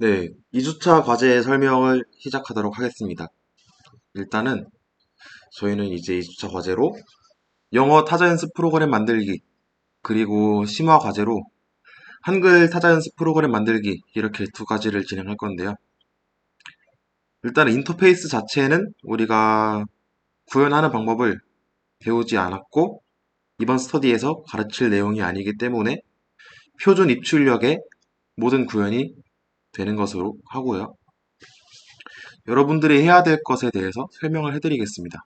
네, 2주차 과제 설명을 시작하도록 하겠습니다. 일단은 저희는 이제 2주차 과제로 영어 타자 연습 프로그램 만들기, 그리고 심화 과제로 한글 타자 연습 프로그램 만들기 이렇게 두 가지를 진행할 건데요. 일단 인터페이스 자체는 우리가 구현하는 방법을 배우지 않았고 이번 스터디에서 가르칠 내용이 아니기 때문에 표준 입출력의 모든 구현이 되는 것으로 하고요. 여러분들이 해야 될 것에 대해서 설명을 해드리겠습니다.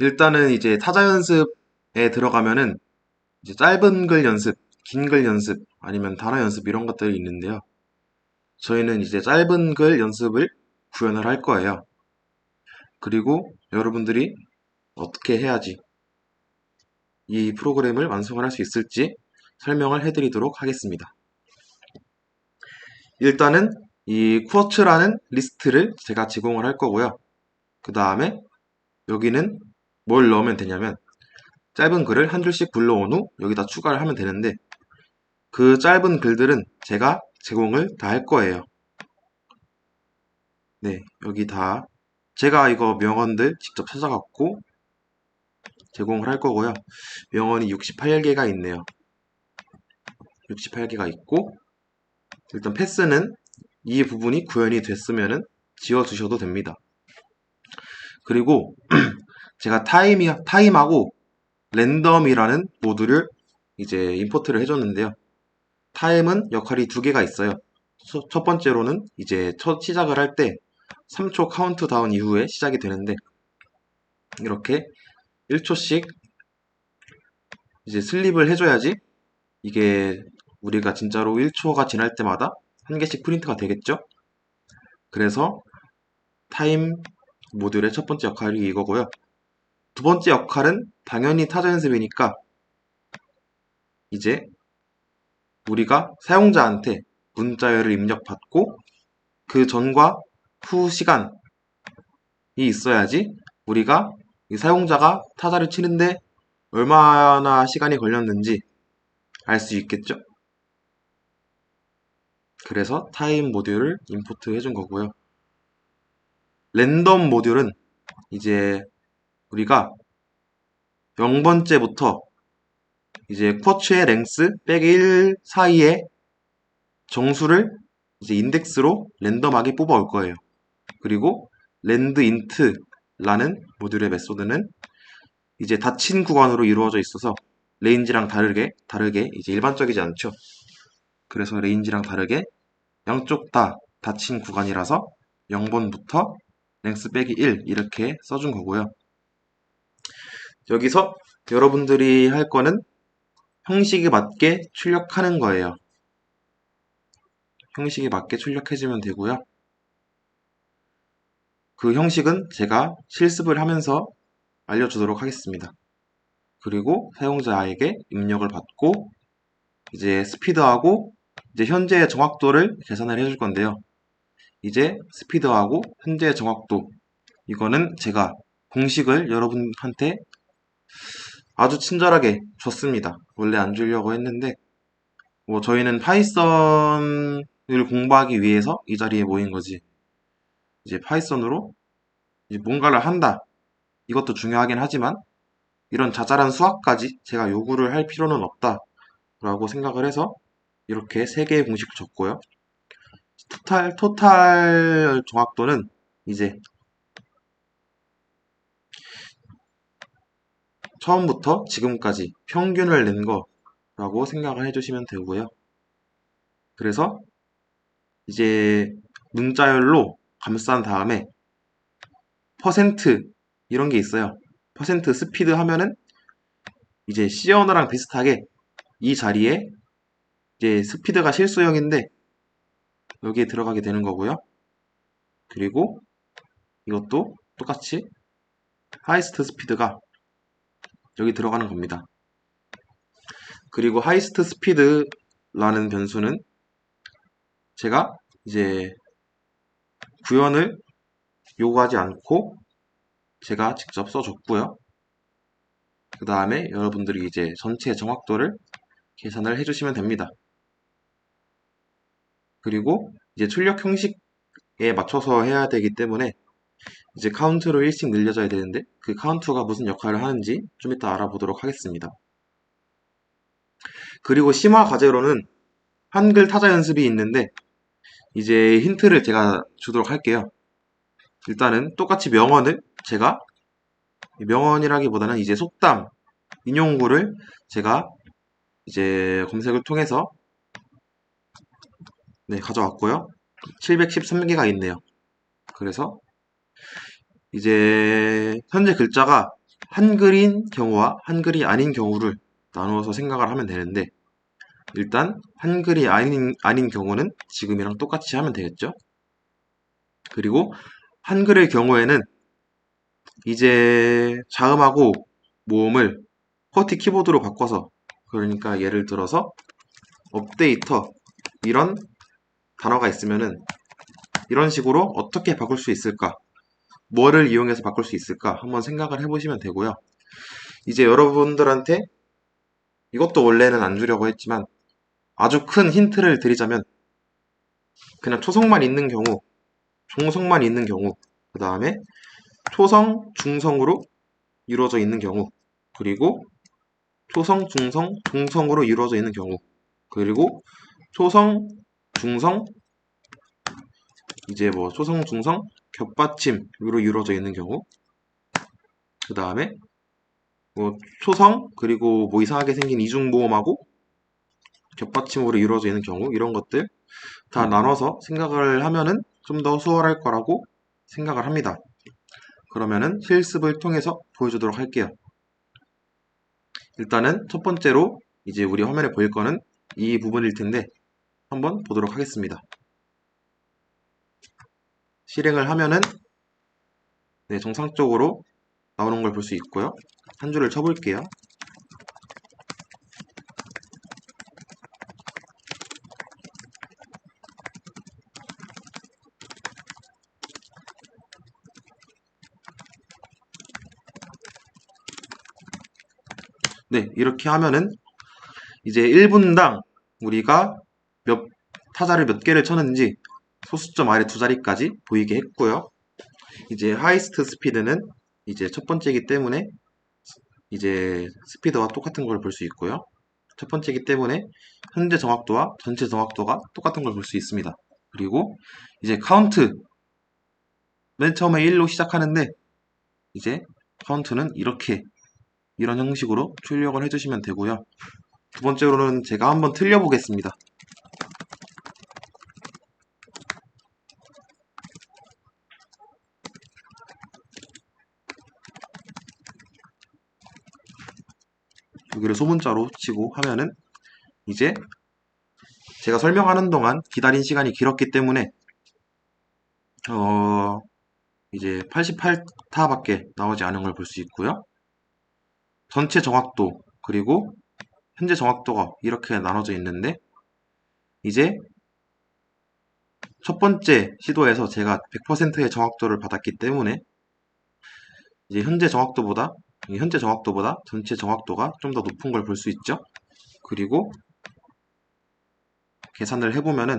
일단은 이제 타자 연습에 들어가면은 이제 짧은 글 연습, 긴 글 연습, 아니면 단어 연습 이런 것들이 있는데요. 저희는 이제 짧은 글 연습을 구현을 할 거예요. 그리고 여러분들이 어떻게 해야지 이 프로그램을 완성을 할 수 있을지 설명을 해드리도록 하겠습니다. 일단은 이 쿼츠라는 리스트를 제가 제공을 할 거고요. 그 다음에 여기는 뭘 넣으면 되냐면 짧은 글을 한 줄씩 불러온 후 여기다 추가를 하면 되는데 그 짧은 글들은 제가 제공을 다 할 거예요. 네, 여기 다 제가 이거 명언들 직접 찾아갖고 제공을 할 거고요. 명언이 68개가 있네요. 68개가 있고 일단 패스는 이 부분이 구현이 됐으면은 지워주셔도 됩니다. 그리고 제가 타임이, 타임하고 랜덤이라는 모듈을 이제 임포트를 해줬는데요. 타임은 역할이 두 개가 있어요. 첫 번째로는 이제 첫 시작을 할 때 3초 카운트다운 이후에 시작이 되는데 이렇게 1초씩 이제 슬립을 해줘야지 이게 우리가 진짜로 1초가 지날 때마다 한 개씩 프린트가 되겠죠? 그래서 타임 모듈의 첫 번째 역할이 이거고요. 두 번째 역할은 당연히 타자 연습이니까 이제 우리가 사용자한테 문자열을 입력받고 그 전과 후 시간이 있어야지 우리가 이 사용자가 타자를 치는데 얼마나 시간이 걸렸는지 알 수 있겠죠? 그래서 타임 모듈을 임포트 해준 거고요. 랜덤 모듈은 이제 우리가 0번째부터 이제 쿼츠의 랭스 빼기 1 사이에 정수를 이제 인덱스로 랜덤하게 뽑아올 거예요. 그리고 랜드 인트라는 모듈의 메소드는 이제 닫힌 구간으로 이루어져 있어서 레인지랑 다르게 다르게 이제 일반적이지 않죠. 그래서 레인지랑 다르게 양쪽 다 닫힌 구간이라서 0번부터 랭스 빼기 1 이렇게 써준 거고요. 여기서 여러분들이 할 거는 형식에 맞게 출력하는 거예요. 형식에 맞게 출력해주면 되고요. 그 형식은 제가 실습을 하면서 알려주도록 하겠습니다. 그리고 사용자에게 입력을 받고 이제 스피드하고 이제 현재의 정확도를 계산을 해줄 건데요. 이제 스피드하고 현재의 정확도 이거는 제가 공식을 여러분한테 아주 친절하게 줬습니다. 원래 안 주려고 했는데 뭐 저희는 파이썬을 공부하기 위해서 이 자리에 모인 거지. 이제 파이썬으로 이제 뭔가를 한다. 이것도 중요하긴 하지만 이런 자잘한 수학까지 제가 요구를 할 필요는 없다. 라고 생각을 해서 이렇게 세 개의 공식을 줬고요. 토탈, 토탈 정확도는 이제 처음부터 지금까지 평균을 낸 거라고 생각을 해주시면 되고요. 그래서 이제 문자열로 감싼 다음에 퍼센트 이런 게 있어요. 퍼센트 스피드 하면은 이제 언어랑 비슷하게 이 자리에 이제 스피드가 실수형인데 여기에 들어가게 되는 거고요. 그리고 이것도 똑같이 하이스트 스피드가 여기 들어가는 겁니다. 그리고 하이스트 스피드라는 변수는 제가 이제 구현을 요구하지 않고 제가 직접 써줬고요. 그 다음에 여러분들이 이제 전체 정확도를 계산을 해주시면 됩니다. 그리고 이제 출력 형식에 맞춰서 해야 되기 때문에 이제 카운트로 1씩 늘려져야 되는데 그 카운트가 무슨 역할을 하는지 좀 이따 알아보도록 하겠습니다. 그리고 심화 과제로는 한글 타자 연습이 있는데 이제 힌트를 제가 주도록 할게요. 일단은 똑같이 명언을 제가 명언이라기보다는 이제 속담, 인용구를 제가 이제 검색을 통해서 네, 가져왔고요. 713개가 있네요. 그래서 이제 현재 글자가 한글인 경우와 한글이 아닌 경우를 나누어서 생각을 하면 되는데 일단 한글이 아닌, 아닌 경우는 지금이랑 똑같이 하면 되겠죠. 그리고 한글의 경우에는 이제 자음하고 모음을 커티 키보드로 바꿔서 그러니까 예를 들어서 업데이터 이런 단어가 있으면은 이런 식으로 어떻게 바꿀 수 있을까? 뭐를 이용해서 바꿀 수 있을까? 한번 생각을 해보시면 되고요. 이제 여러분들한테 이것도 원래는 안 주려고 했지만 아주 큰 힌트를 드리자면 그냥 초성만 있는 경우, 종성만 있는 경우, 그 다음에 초성, 중성으로 이루어져 있는 경우, 그리고 초성, 중성, 동성으로 이루어져 있는 경우, 그리고 초성, 중성, 이제 뭐 초성, 중성, 겹받침으로 이루어져 있는 경우, 그 다음에 뭐 초성, 그리고 뭐 이상하게 생긴 이중모음하고 겹받침으로 이루어져 있는 경우, 이런 것들 다 나눠서 생각을 하면은 좀 더 수월할 거라고 생각을 합니다. 그러면은 실습을 통해서 보여주도록 할게요. 일단은 첫 번째로 이제 우리 화면에 보일 거는 이 부분일 텐데 한번 보도록 하겠습니다. 실행을 하면은 네, 정상적으로 나오는 걸 볼 수 있고요. 한 줄을 쳐볼게요. 네, 이렇게 하면은 이제 1분당 우리가 몇 타자를 몇 개를 쳤는지 소수점 아래 두 자리까지 보이게 했고요. 이제 하이스트 스피드는 이제 첫 번째이기 때문에 이제 스피드와 똑같은 걸 볼 수 있고요. 첫 번째이기 때문에 현재 정확도와 전체 정확도가 똑같은 걸 볼 수 있습니다. 그리고 이제 카운트 맨 처음에 1로 시작하는데 이제 카운트는 이렇게 이런 형식으로 출력을 해주시면 되고요. 두 번째로는 제가 한번 틀려보겠습니다. 소문자로 치고 하면은 이제 제가 설명하는 동안 기다린 시간이 길었기 때문에 어 이제 88타밖에 나오지 않은 걸 볼 수 있고요. 전체 정확도 그리고 현재 정확도가 이렇게 나눠져 있는데 이제 첫 번째 시도에서 제가 100%의 정확도를 받았기 때문에 이제 현재 정확도보다 현재 정확도보다 전체 정확도가 좀 더 높은 걸 볼 수 있죠. 그리고 계산을 해보면은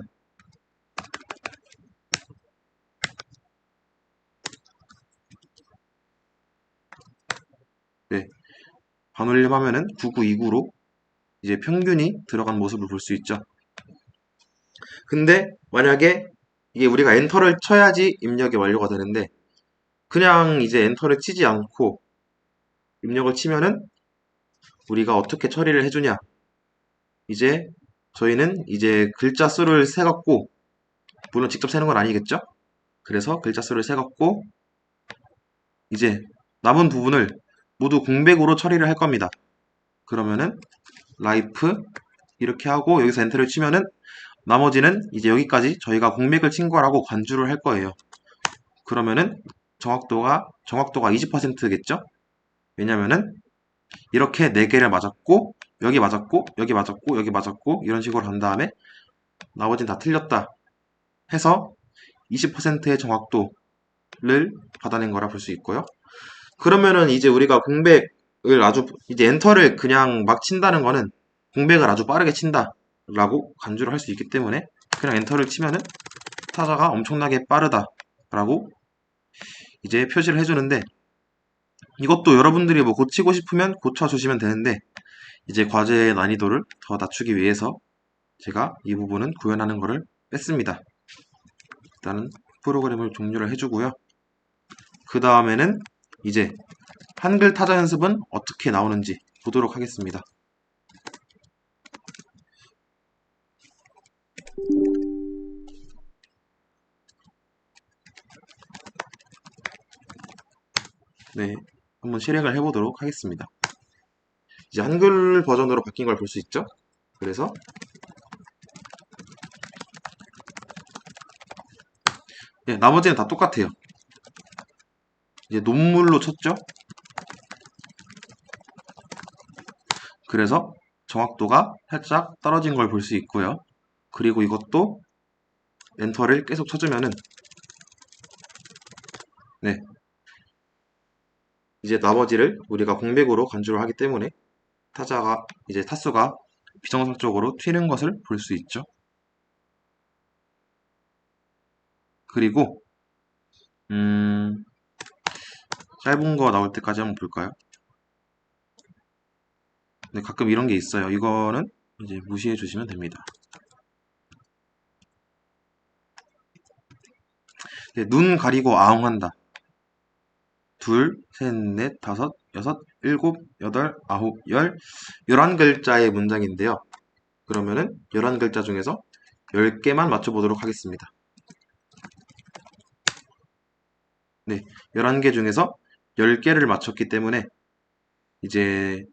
네, 반올림 하면은 9929로 이제 평균이 들어간 모습을 볼 수 있죠. 근데 만약에 이게 우리가 엔터를 쳐야지 입력이 완료가 되는데 그냥 이제 엔터를 치지 않고 입력을 치면은 우리가 어떻게 처리를 해주냐. 이제 저희는 이제 글자 수를 세갖고 물론 직접 세는 건 아니겠죠? 그래서 글자 수를 세갖고 이제 남은 부분을 모두 공백으로 처리를 할 겁니다. 그러면은 라이프 이렇게 하고 여기서 엔터를 치면은 나머지는 이제 여기까지 저희가 공백을 친 거라고 간주를 할 거예요. 그러면은 정확도가 정확도가 20%겠죠 왜냐면은 이렇게 4개를 맞았고 여기 맞았고 여기 맞았고 여기 맞았고 이런 식으로 한 다음에 나머지는 다 틀렸다 해서 20%의 정확도를 받아낸 거라 볼 수 있고요. 그러면은 이제 우리가 공백을 아주 이제 엔터를 그냥 막 친다는 거는 공백을 아주 빠르게 친다 라고 간주를 할 수 있기 때문에 그냥 엔터를 치면은 타자가 엄청나게 빠르다라고 이제 표시를 해주는데 이것도 여러분들이 뭐 고치고 싶으면 고쳐주시면 되는데 이제 과제의 난이도를 더 낮추기 위해서 제가 이 부분은 구현하는 것을 뺐습니다. 일단은 프로그램을 종료를 해주고요. 그 다음에는 이제 한글 타자 연습은 어떻게 나오는지 보도록 하겠습니다. 네, 한번 실행을 해보도록 하겠습니다. 이제 한글 버전으로 바뀐 걸 볼 수 있죠? 그래서 네, 나머지는 다 똑같아요. 이제 논문로 쳤죠? 그래서 정확도가 살짝 떨어진 걸 볼 수 있고요. 그리고 이것도 엔터를 계속 쳐주면은 네 이제 나머지를 우리가 공백으로 간주를 하기 때문에 타자가 이제 타수가 비정상적으로 튀는 것을 볼 수 있죠. 그리고 음 짧은 거 나올 때까지 한번 볼까요? 네, 가끔 이런 게 있어요. 이거는 이제 무시해 주시면 됩니다. 네, 눈 가리고 아웅한다. 둘, 셋, 넷, 다섯, 여섯, 일곱, 여덟, 아홉, 열, 열한 글자의 문장인데요. 그러면은 열한 글자 중에서 열 개만 맞춰보도록 하겠습니다. 네, 열한 개 중에서 열 개를 맞췄기 때문에 이제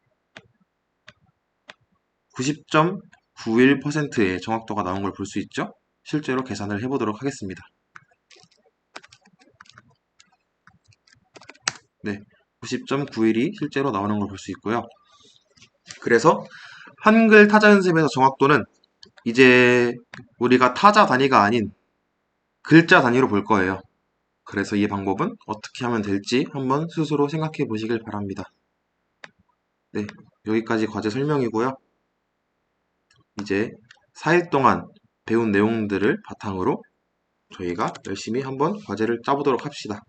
90.91%의 정확도가 나온 걸 볼 수 있죠? 실제로 계산을 해보도록 하겠습니다. 네, 90.91이 실제로 나오는 걸 볼 수 있고요. 그래서 한글 타자 연습에서 정확도는 이제 우리가 타자 단위가 아닌 글자 단위로 볼 거예요. 그래서 이 방법은 어떻게 하면 될지 한번 스스로 생각해 보시길 바랍니다. 네, 여기까지 과제 설명이고요. 이제 4일 동안 배운 내용들을 바탕으로 저희가 열심히 한번 과제를 짜보도록 합시다.